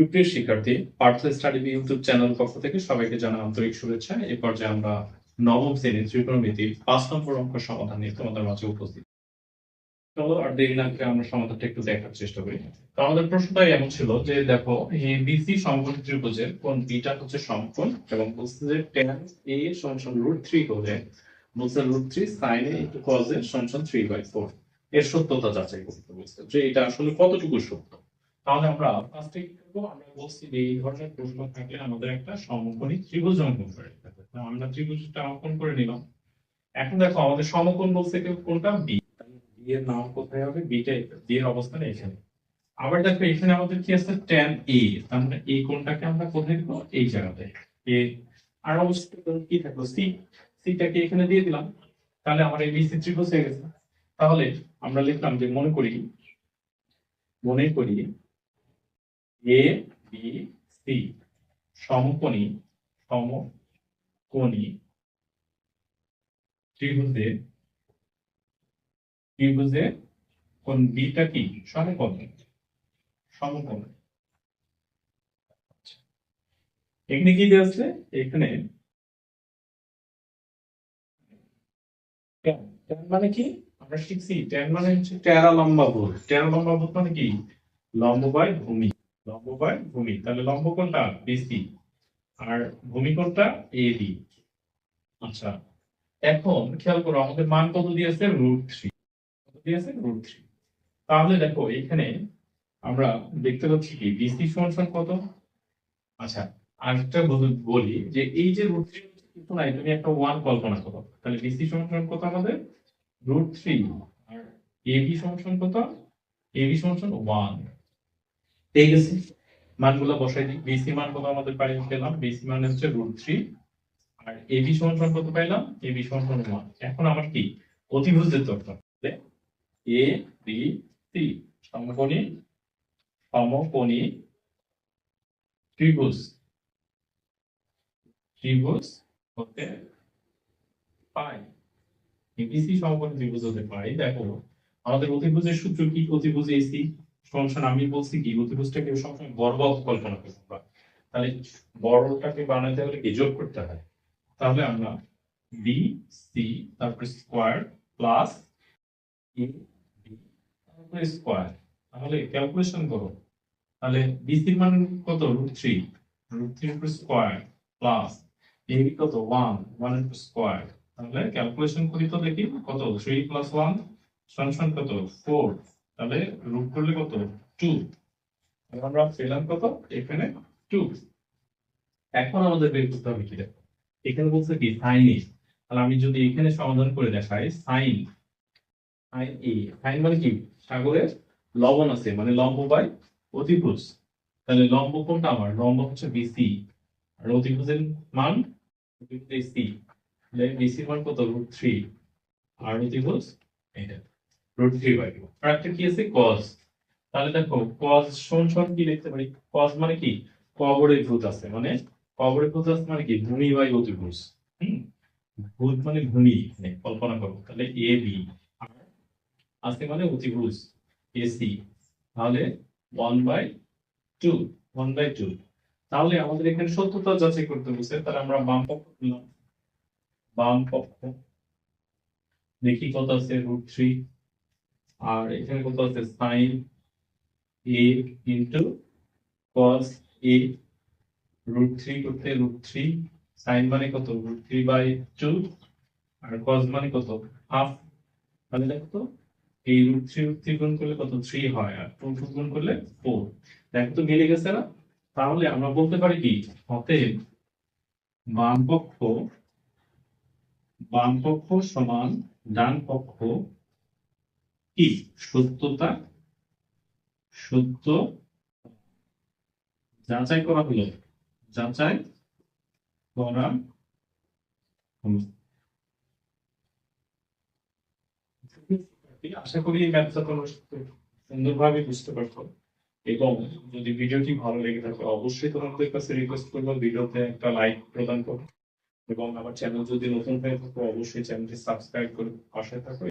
সুপ্রিয় শিক্ষার্থী Partha study YouTube channel পক্ষ থেকে সবাইকে জানাই আন্তরিক শুভেচ্ছা। এই পর্যায়ে আমরা নবম শ্রেণির ত্রিকোণমিতির পাঁচ নম্বর অঙ্ক সমাধান নিয়ে তোমাদের মাঝে উপস্থিত। চলো, আর দেরি না করে আমরা সমাধানটা একটু দেখার চেষ্টা করি। তো আমাদের প্রশ্নটা এমন ছিল যে, দেখো, এই বিসি সমকোণ ত্রিভুজের কোন বিটা হচ্ছে সমকোণ এবং বলছে যে এ সমান রুট থ্রি হলে বলছে root three sine A cos A সমান থ্রি বাই ফোর এর সত্যতা যাচাই করতে বলছে যে এটা আসলে কতটুকু সত্য? তাহলে আমরা ফার্স্টে আমরা বলছি যে এই ধরনের প্রশ্ন থাকলে আমাদের একটা সমকোণী ত্রিভুজ অঙ্কন করে আমরা ত্রিভুজটা অঙ্কন করে নিলাম। এখন দেখো, আমাদের সমকোণ বলছে কোনটা? বি বি এর নাম কোথায় হবে? বিটা বি এর অবস্থান এখানে। আবার দেখো, এখানে আমাদের কি আছে? tan এ তার মানে এই আমরা কোথায় দিব? এই জায়গাতে। এ আর অবস্থা কি থাকল? সি সিটাকে এখানে দিয়ে দিলাম। তাহলে আমার এই বিসি ত্রিভুজ হয়ে গেছে। তাহলে আমরা লিখলাম যে মনে করি মনে করি এ বি সি সমকোণী সমকোণী। ত্রিভুজে ত্রিভুজে কোন বিটা কি? সমকোণ। সমকোণ। আচ্ছা। এখানে কি দেওয়া আছে? এখানে tan মানে কি? আমরা শিখছি tan মানে হচ্ছে টেরা লম্বা ভূত টেরা লম্বা ভূত মানে কি? লম্ব বাই ভূমি। লম্ব বাই ভূমি। তাহলে লম্ব কোনটা? বিসি আর ভূমি কোনটা? এবি আচ্ছা এখন খেয়াল করো, আমাদের মান কত দিয়েছে? রুট থ্রি কত দিয়েছে? রুট থ্রি তাহলে দেখো, এখানে আমরা দেখতে পাচ্ছি কি? বিসি সমান কত? আচ্ছা আরেকটা বল- যে এই যে রুট থ্রি কিন্তু নাই তুমি একটা ওয়ান কল্পনা করো। তাহলে বিসি সমান কত আমাদের? রুট থ্রি আর এবি সমান সমান কত? এবি সমান সমান ওয়ান ঠিক আছে মানগুলো বসাই দিই। বিসি মান কত আমাদের পাই পেলাম। বিসি মান হচ্ছে রুট থ্রি আর এবি সমান সমান কত পাইলাম? এবি সমান সমান ওয়ান এখন আমার কি? অতিভুজের দরকার এ বি সি সমকোণী সমকোণী ত্রিভুজ। ত্রিভুজ হতে পাই। এবিসি সমকোণী ত্রিভুজ হতে পাই। দেখো, আমাদের অতিভুজের সূত্র কি? অতিভুজ এসি সমস্যা আমি বলছি কি অতিভুজটাকে সবসময় বর্গ কল্পনা করতে আমরা তাহলে বড়টাকে বানাতে হলে কি যোগ করতে হয়? তাহলে আমরা বি সি তারপরে স্কোয়ার প্লাস এ বি তারপরে স্কোয়ার তাহলে ক্যালকুলেশন করো। তাহলে বিসির মান কত? Root three root three square plus A B কত? ওয়ান ওয়ান ইন্টু স্কোয়ার তাহলে ক্যালকুলেশন করি তো দেখি, কত? থ্রি প্লাস ওয়ান সমান কত? ফোর তাহলে রুট করলে কত? টু আমরা পেলাম কত? এখানে টু এখন আমাদের বের করতে হবে কি? দেখো, এখানে বলছে কি সাইন এ তাহলে আমি যদি এখানে সমাধান করে দেখাই সাইন সাইন এ সাইন মানে কি? সাগরের লবণ আছে মানে লম্ব বাই অতিভুজ। তাহলে লম্ব কোনটা আমার? লম্ব হচ্ছে বিসি আর অতিভুজের মান সি বিসির মান কত? রুট থ্রি আর অতিভুজ এটা রুট থ্রি বাই টু আর একটা কি তাহলে দেখো কস সমান সমান কি লিখতে পারি? কস মানে কি? কবরে ভূত আছে মানে কবরে ভূত আছে মানে কি? ভূমি বাই অতিভুজ ভূত মানে ভূমি কল্পনা করো। তাহলে এ বি আছে মানে অতিভুজ এসি তাহলে one by two one by two তাহলে আমাদের এখানে সত্যতা যাচাই করতে বলছে, তাহলে আমরা বাম পক্ষ নিলাম। বাম পক্ষ। দেখি কত আছে? রুট থ্রি আর এখানে কত আছে sine A into cos A root three করতে রুট থ্রি সাইন মানে কত? রুট থ্রি বাই টু আর কস মানে কত? হাফ তাহলে দেখো এই রুট থ্রি রুট থ্রি গুণ করলে কত? থ্রি হয় আর টু টু গুণ করলে ফোর দেখো তো মিলে গেছে না? তাহলে আমরা বলতে পারি কি? অতএব বাম পক্ষ বাম পক্ষ সমান ডান পক্ষ কি? সত্যতা? সত্য? যাচাই করা হলো। যাচাই করা আশা করি এই ম্যাথটা তোমরা সুন্দরভাবে বুঝতে পারছ। এবং যদি ভিডিওটি ভালো লেগে থাকে, অবশ্যই তোমাদের কাছে রিকোয়েস্ট করব ভিডিওতে একটা লাইক প্রদান করো। এবং আমার চ্যানেল যদি নতুন হয়ে থাকো, অবশ্যই চ্যানেলটি সাবস্ক্রাইব করে পাশে থাকো।